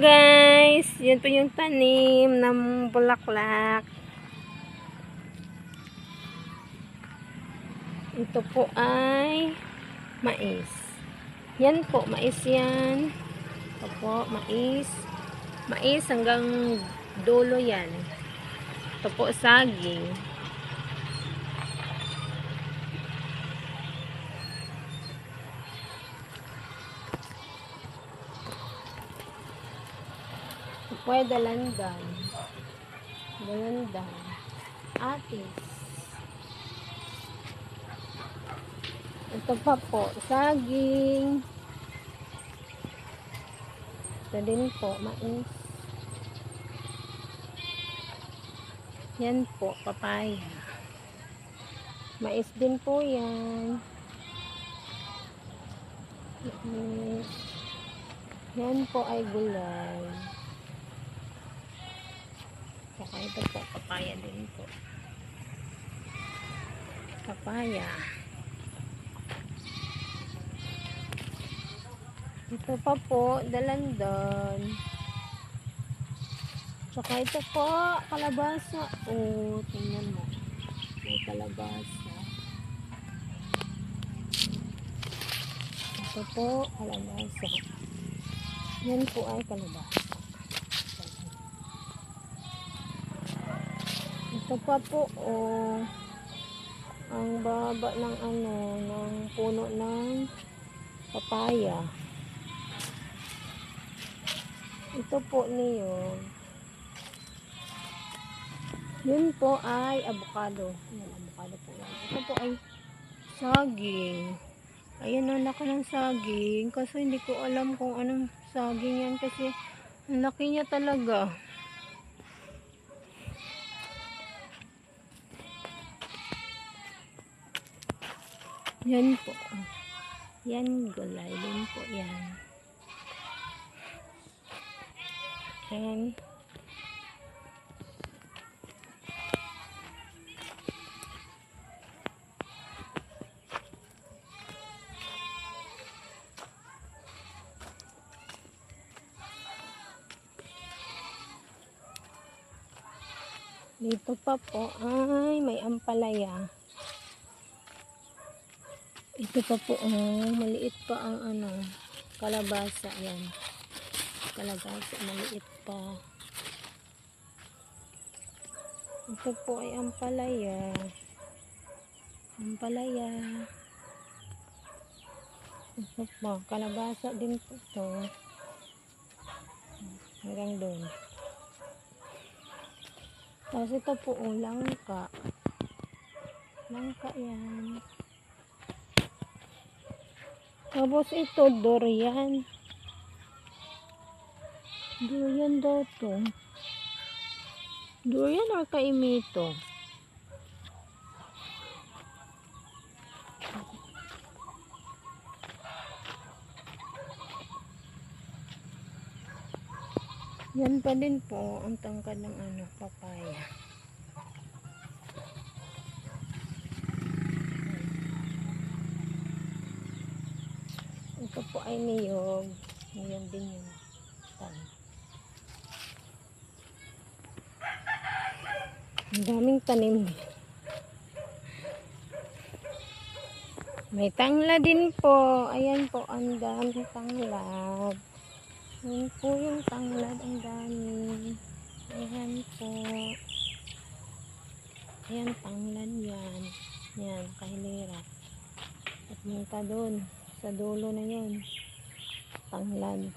guys, yan po yung tanim ng bulaklak. Ito po ay mais. Yan po, mais yan. Ito po, mais. Mais hanggang dulo yan. Ito po, saging. Ay dalandan. Dalandan. Atis. Ito pa po, saging. Ito din po, mais. Yan po, papaya. Mais din po yan. Mais. Yan po ay gulay. Ito po, papaya din po. Papaya. Ito pa po, dalandan. Tsaka ito po, kalabasa. Oh, tingnan mo. May kalabasa. Ito po, kalabasa. Yan po ay kalabasa. Ito pa po, oh. Ang baba ng ano, ng puno ng papaya. Ito po niyo. Yun po ay avocado. Yan, avocado po yan. Ito po ay saging. Ayan, ang laki ng saging. Kasi hindi ko alam kung anong saging yan. Kasi ang laki niya talaga. Yan po. Yan, gulay din po yan. Ayan. Dito pa po ay may ampalaya. Ito pa po, oh, maliit pa ang ano, kalabasa yan. Kalabasa, maliit pa. Ito po ay ampalaya. Ampalaya. Ito po, kalabasa din po to. Hanggang doon. Tapos ito po, oh, langka. Langka yan. Tapos ito, durian. Durian daw to. Durian or kaimito? Yan pa din po ang tangkad ng ano, papaya. Ito po ay niyog. Niyog din yung tan. Ang daming tanim. May tangla din po. Ayan po, ang daming tanglad. Ayan po yung tanglad, ang dami. Ayan po. Ayan, tanglad yan. Yan, kahilera. At munta doon. Sa dulo na yun. Tanglad.